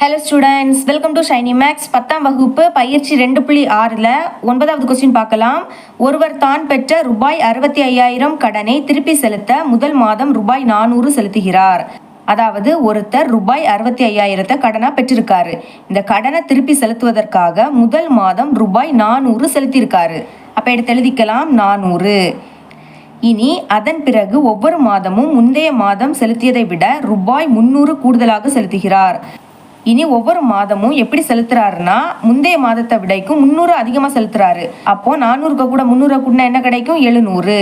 Hello students welcome to Shiny Maths பத்தாம் வகுப்பு பயிற்சி ரெண்டு புள்ளி ஆறில் ஒன்பதாவது கொஸ்டின் பார்க்கலாம். ஒருவர் தான் பெற்ற ரூபாய் அறுபத்தி ஐயாயிரம் கடனை திருப்பி செலுத்த முதல் மாதம் ரூபாய் நானூறு செலுத்துகிறார். அதாவது ஒருத்தர் ரூபாய் அறுபத்தி ஐயாயிரத்தை கடனாக பெற்றிருக்காரு. இந்த கடனை திருப்பி செலுத்துவதற்காக முதல் மாதம் ரூபாய் நானூறு செலுத்தியிருக்காரு. அப்போ எடுத்து எழுதிக்கலாம் நானூறு. இனி அதன் பிறகு ஒவ்வொரு மாதமும் முந்தைய மாதம் செலுத்தியதை விட ரூபாய் முந்நூறு கூடுதலாக செலுத்துகிறார். இனி ஒவ்வொரு மாதமும் எப்படி செலுத்துறாருன்னா முந்தைய மாதத்தை விடைக்கும் முந்நூறு அதிகமாக செலுத்துறாரு. அப்போ நானூறுக்கு கூட முந்நூறு கூட்டினா என்ன கிடைக்கும்? எழுநூறு.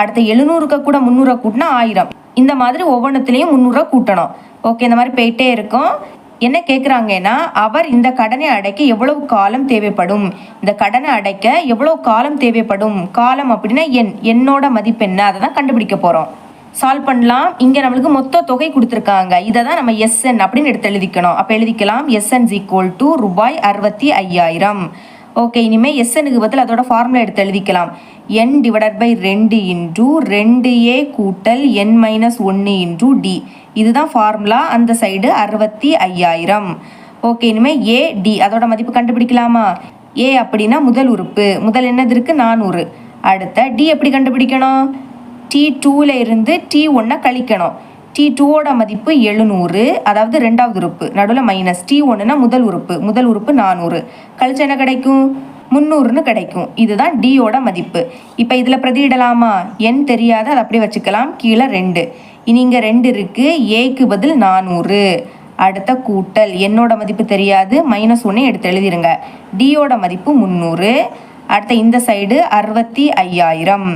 அடுத்த எழுநூறுக்கு கூட முந்நூறு கூட்டினா ஆயிரம். இந்த மாதிரி ஒவ்வொன்றத்துலேயும் முந்நூறுரூவா கூட்டணும். ஓகே இந்த மாதிரி போயிட்டே இருக்கும். என்ன கேட்குறாங்கன்னா அவர் இந்த கடனை அடைக்க எவ்வளவு காலம் தேவைப்படும்? இந்த கடனை அடைக்க எவ்வளவு காலம் தேவைப்படும்? காலம் அப்படின்னா என் என்னோட மதிப்பு என்ன அதை தான் கண்டுபிடிக்க போகிறோம் சால்வ் பண்ணலாம். இங்கே நம்மளுக்கு மொத்த தொகை கொடுத்துருக்காங்க. இதை தான் நம்ம எஸ்என் அப்படின்னு எடுத்து எழுதிக்கணும். அப்போ எழுதிக்கலாம். எஸ்என் ஈக்குவல் டு ரூபாய் அறுபத்தி ஐயாயிரம். ஓகே இனிமேல் எஸ்எனுக்கு பதில் அதோட ஃபார்முலா எடுத்து எழுதிக்கலாம். என் டிவைடட் பை ரெண்டு இன்டூ ரெண்டு ஏ கூட்டல் என் மைனஸ் ஒன்று இன்டூ டி இதுதான் ஃபார்முலா அந்த சைடு அறுபத்தி ஐயாயிரம். ஓகே இனிமேல் ஏ டி அதோட மதிப்பு கண்டுபிடிக்கலாமா? ஏ அப்படின்னா முதல் உறுப்பு. முதல் என்னது இருக்குது நானூறு. அடுத்த டி எப்படி கண்டுபிடிக்கணும்? டி டூவில் இருந்து டி ஒன்றை கழிக்கணும். டி டூவோட மதிப்பு எழுநூறு அதாவது ரெண்டாவது உறுப்பு. நடுவில் மைனஸ் டி ஒன்றுனா முதல் உறுப்பு. முதல் உறுப்பு நானூறு. கழிச்சு என்ன கிடைக்கும்? முந்நூறுன்னு கிடைக்கும். இதுதான் டியோட மதிப்பு. இப்போ இதில் பிரதியிடலாமா? எண் தெரியாத. அதை அப்படியே வச்சுக்கலாம். கீழே ரெண்டு. இனி இங்கே ரெண்டு இருக்குது ஏக்கு பதில் நானூறு. அடுத்த கூட்டல். என்னோட மதிப்பு தெரியாது. மைனஸ் ஒன்று எடுத்து எழுதிருங்க. டியோட மதிப்பு முந்நூறு. அடுத்த இந்த சைடு அறுபத்தி ஐயாயிரம்.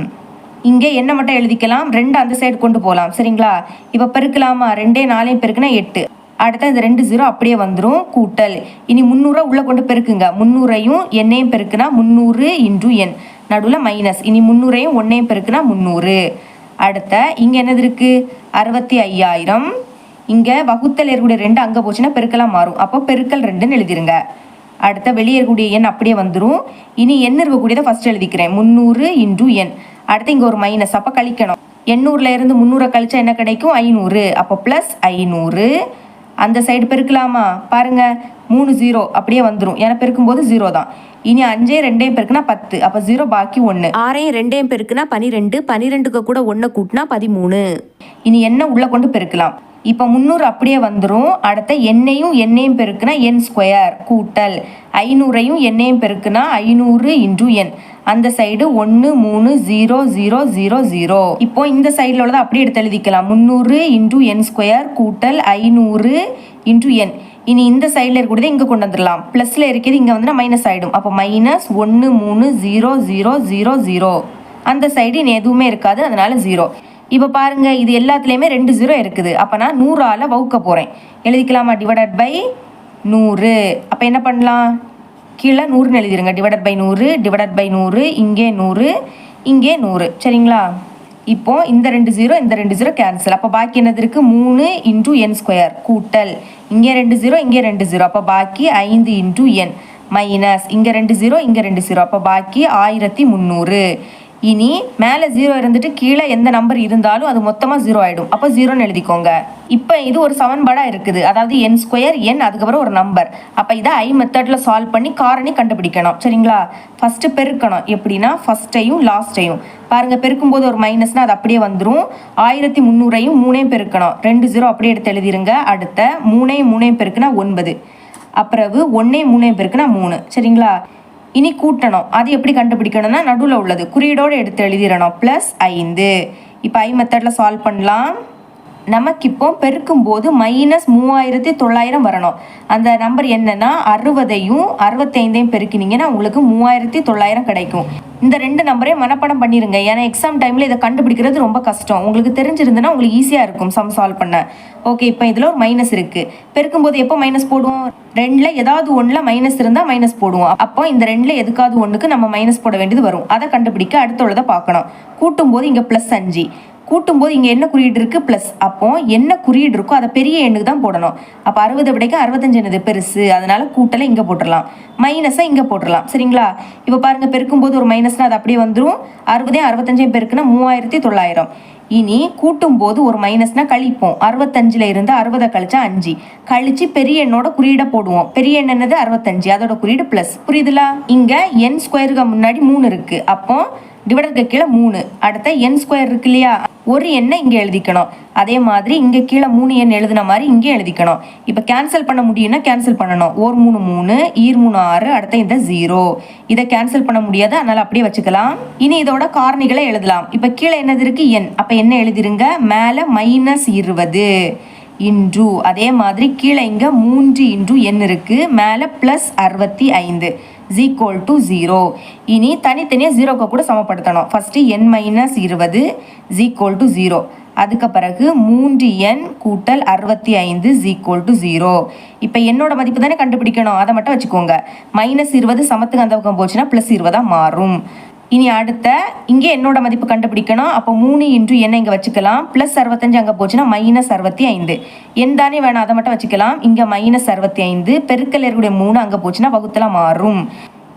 இங்கே என்ன மட்டும் எழுதிக்கலாம்? ரெண்டு அந்த சைடு கொண்டு போகலாம் சரிங்களா? இப்போ பெருக்கலாமா? ரெண்டே நாலையும் பெருக்குனா எட்டு. அடுத்த இந்த ரெண்டு ஜீரோ அப்படியே வந்துடும் கூட்டல். இனி முந்நூறுரூவா உள்ளே கொண்டு பெருக்குங்க. முந்நூறையும் எண்ணையும் பெருக்குனா முந்நூறு இன்டூ எண். நடுவில் மைனஸ் இனி முந்நூறையும் ஒன்றையும் பெருக்குனா முந்நூறு. அடுத்த இங்கே என்னது இருக்குது அறுபத்தி ஐயாயிரம். இங்கே வகுத்தல் இருக்கக்கூடிய ரெண்டு அங்கே போச்சுன்னா பெருக்கலாக மாறும். அப்போ பெருக்கல் ரெண்டுன்னு எழுதிருங்க. அடுத்த வெளியேறக்கூடிய எண் அப்படியே வந்துடும் இனி எண் இருக்கக்கூடியதை ஃபர்ஸ்ட் எழுதிக்கிறேன். முந்நூறு இன்டூ எண். அடுத்து இங்கே ஒரு மைனஸ் அப்போ கழிக்கணும். எண்ணூறுல இருந்து முந்நூறை கழிச்சா என்ன கிடைக்கும்? ஐநூறு. அப்போ ப்ளஸ் ஐநூறு. அந்த சைடு பெருக்கலாமா? பாருங்க. மூணு ஜீரோ அப்படியே வந்துடும் ஏன்னா பெருக்கும்போது ஜீரோ தான். இனி அஞ்சே ரெண்டையும் பெருக்குனா பத்து. அப்போ ஜீரோ பாக்கி ஒன்று ஆறையும் ரெண்டையும் பெருக்குனா பனிரெண்டு. பனிரெண்டுக்கு கூட ஒன்றை கூட்டினா பதிமூணு. இனி என்ன உள்ளே கொண்டு பெருக்கலாம். இப்போ முந்நூறு அப்படியே வந்துடும் அடுத்த எண்ணையும் எண்ணையும் பெருக்குனா என் ஸ்கொயர் கூட்டல். ஐநூறையும் எண்ணையும் பெருக்குனா ஐநூறு இன்டூ என் அந்த சைடு ஒன்று மூணு ஜீரோ ஜீரோ ஜீரோ ஜீரோ இப்போ இந்த சைடில் உள்ளதை அப்படியே எடுத்து எழுதிக்கலாம். முந்நூறு இன்டூ என் ஸ்கொயர் கூட்டல் ஐநூறு இன்டூ என் இனி இந்த சைடில் இருக்கக்கூடியதை இங்கே கொண்டு வந்துடலாம். ப்ளஸில் இருக்கிறது இங்கே வந்து மைனஸ் ஆகிடும் அப்போ மைனஸ் ஒன்று மூணு ஜீரோ ஜீரோ ஜீரோ ஜீரோ அந்த சைடு இனி எதுவுமே இருக்காது. அதனால ஜீரோ இப்போ பாருங்கள் இது எல்லாத்துலேயுமே ரெண்டு ஜீரோ இருக்குது. அப்போ நான் நூறால் வகுக்க போகிறேன் எழுதிக்கலாமா? டிவைடட் பை நூறு. அப்போ என்ன பண்ணலாம்? கீழே நூறுன்னு எழுதிருங்க. டிவைடட் பை நூறு டிவைடட் பை நூறு இங்கே நூறு இங்கே நூறு. சரிங்களா? இப்போ இந்த ரெண்டு ஜீரோ இந்த ரெண்டு ஜீரோ கேன்சல் அப்போ பாக்கி என்னது இருக்குது மூணு இன்டூ என் ஸ்கொயர் கூட்டல். இங்கே ரெண்டு ஜீரோ இங்கே ரெண்டு ஜீரோ அப்போ பாக்கி ஐந்து இன்டூ என் மைனஸ் இங்கே ரெண்டு ஜீரோ இங்கே ரெண்டு ஜீரோ அப்போ பாக்கி ஆயிரத்தி முந்நூறு. இனி மேலே ஜீரோ இருந்துட்டு கீழே எந்த நம்பர் இருந்தாலும் அது மொத்தமாக ஜீரோ ஆகிடும் அப்போ ஜீரோன்னு எழுதிக்கோங்க. இப்போ இது ஒரு சமன்பாடாக இருக்குது. அதாவது என் ஸ்கொயர் என் அதுக்கப்புறம் ஒரு நம்பர் அப்போ இதை ஐ மெத்தடில் சால்வ் பண்ணி காரணி கண்டுபிடிக்கணும். சரிங்களா? ஃபஸ்ட்டு பெருக்கணும். எப்படின்னா ஃபஸ்ட்டையும் லாஸ்ட்டையும் பாருங்கள் பெருக்கும்போது ஒரு மைனஸ்னால் அது அப்படியே வந்துடும் ஆயிரத்தி முந்நூறையும் மூணையும் பெருக்கணும். ரெண்டு ஜீரோ அப்படியே எடுத்து எழுதிருங்க. அடுத்த மூணையும் மூணையும் பெருக்குனா ஒன்பது. அப்புறவு ஒன்றையும் மூணையும் பெருக்குனா மூணு. சரிங்களா? இனி கூட்டணும். அது எப்படி கண்டுபிடிக்கணும்னா நடுவில் உள்ளது. குறியீடோடு எடுத்து எழுதிடணும். ப்ளஸ் ஐந்து. இப்போ ஐ மெத்தடில் சால்வ் பண்ணலாம். நமக்கு இப்போ பெருக்கும்போது மைனஸ் மூவாயிரத்தி தொள்ளாயிரம் வரணும். அந்த நம்பர் என்னன்னா அறுபதையும் அறுபத்தைந்தையும் பெருக்கினீங்கன்னா உங்களுக்கு மூவாயிரத்தி தொள்ளாயிரம் கிடைக்கும். இந்த ரெண்டு நம்பரே மனப்பாடம் பண்ணிடுங்க ஏன்னா எக்ஸாம் டைமில் இதை கண்டுபிடிக்கிறது ரொம்ப கஷ்டம். உங்களுக்கு தெரிஞ்சிருந்ததுன்னா உங்களுக்கு ஈஸியாக இருக்கும் சம் சால்வ் பண்ண. ஓகே இப்போ இதில் ஒரு மைனஸ் இருக்குது பெருக்கும்போது எப்போ மைனஸ் போடுவோம்? ரெண்டில் ஏதாவது ஒன்றில் மைனஸ் இருந்தால் மைனஸ் போடுவோம். அப்போ இந்த ரெண்டில் எதுக்காவது ஒன்றுக்கு நம்ம மைனஸ் போட வேண்டியது வரும். அதை கண்டுபிடிக்க அடுத்த உள்ளதை பார்க்கணும். கூட்டும்போது இங்கே ப்ளஸ் அஞ்சு. கூட்டும்போது இங்கே என்ன குறியீடு இருக்குது ப்ளஸ் அப்போ என்ன குறியீடு இருக்கோ அதை பெரிய எண்ணுக்கு தான் போடணும். அப்போ அறுபது விடைக்கு அறுபத்தஞ்சு என்னது? பெருசு. அதனால் கூட்டலை இங்கே போட்டுடலாம். மைனஸை இங்கே போட்டுடலாம். சரிங்களா? இப்போ பாருங்கள் பெருக்கும்போது ஒரு மைனஸ்னால் அது அப்படியே வந்துடும் அறுபதையும் அறுபத்தஞ்சையும் பெருக்குன்னா மூவாயிரத்தி தொள்ளாயிரம். இனி கூட்டும்போது ஒரு மைனஸ்னா கழிப்போம். அறுபத்தஞ்சில் இருந்து அறுபதை கழிச்சா அஞ்சு. கழிச்சு பெரிய எண்ணோட குறியீடை போடுவோம். பெரிய எண் என்னது? அறுபத்தஞ்சு. அதோட குறியீடு ப்ளஸ் புரியுதுலா? இங்கே என் ஸ்கொயருக்கு முன்னாடி மூணு இருக்குது அப்போ டிவைடருக்கு கீழே மூணு. அடுத்த என் ஸ்கொயர் இருக்கு இல்லையா? ஒரு எண்ணை இங்கே எழுதிக்கணும். அதே மாதிரி இங்கே கீழே மூணு எண் எழுதின மாதிரி இங்கே எழுதிக்கணும். இப்போ கேன்சல் பண்ண முடியும்னா கேன்சல் பண்ணணும். ஓர் மூணு மூணு ஈர் மூணு ஆறு அடுத்த இந்த ஜீரோ இதை கேன்சல் பண்ண முடியாது. அதனால் அப்படியே வச்சுக்கலாம். இனி இதோட காரணிகளை எழுதலாம். இப்போ கீழே என்னது இருக்கு? எண். அப்போ என்ன எழுதிருங்க? மேலே மைனஸ் இருபது இன்று அதே மாதிரி கீழே இங்கே மூன்று இன்று எண் இருக்குது மேலே ப்ளஸ் அறுபத்தி ஐந்து. ஈக்குவல் டு ஜீரோ இனி தனித்தனியாக ஜீரோக்கு கூட சமப்படுத்தணும். ஃபஸ்ட்டு என் மைனஸ் இருபது ஈக்குவல் டு ஜீரோ அதுக்கு பிறகு மூன்று எண் கூட்டல் அறுபத்தி ஐந்து ஈக்குவல் டு ஜீரோ இப்போ என்னோட மதிப்பு தானே கண்டுபிடிக்கணும். அதை மட்டும் வச்சுக்கோங்க. மைனஸ் இருபது சமத்துக்கு அந்த பக்கம் போச்சுன்னா ப்ளஸ் இருபதாக மாறும். இனி அடுத்த இங்கே என்னோட மதிப்பு கண்டுபிடிக்கணும். அப்போ மூணு இன்று என்ன இங்கே வச்சுக்கலாம். ப்ளஸ் அறுபத்தஞ்சு அங்கே போச்சுன்னா மைனஸ் அறுபத்தி ஐந்து என் தானே வேணும் அதை மட்டும் வச்சுக்கலாம். இங்கே மைனஸ் அறுபத்தி ஐந்து பெருக்கல் இருக்கக்கூடிய மூணு அங்கே போச்சுன்னா வகுத்தில் மாறும்.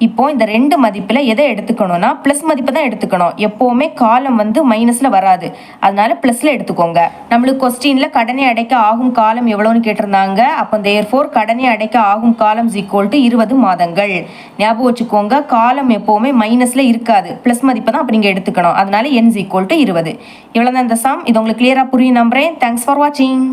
இப்போ இந்த ரெண்டு மதிப்பில் எதை எடுத்துக்கணும்னா ப்ளஸ் மதிப்பை தான் எடுத்துக்கணும். எப்போவுமே காலம் வந்து மைனஸில் வராது. அதனால ப்ளஸில் எடுத்துக்கோங்க. நம்மளுக்கு கொஸ்டினில் கடனை அடைக்க ஆகும் காலம் எவ்வளோன்னு கேட்டிருந்தாங்க. அப்போ தேர் ஃபோர் கடனை அடைக்க ஆகும் காலம் ஈக்குவல் டு இருபது மாதங்கள். ஞாபகம் வச்சுக்கோங்க காலம் எப்போவுமே மைனஸில் இருக்காது. ப்ளஸ் மதிப்பை தான் அப்போ நீங்கள் எடுத்துக்கணும். அதனால என் ஈக்குவல் டு இருபது. இவ்வளோ தான் இந்த சாம் இது உங்களுக்கு கிளியராக புரியும் நம்புறேன். தேங்க்ஸ் ஃபார் வாட்சிங்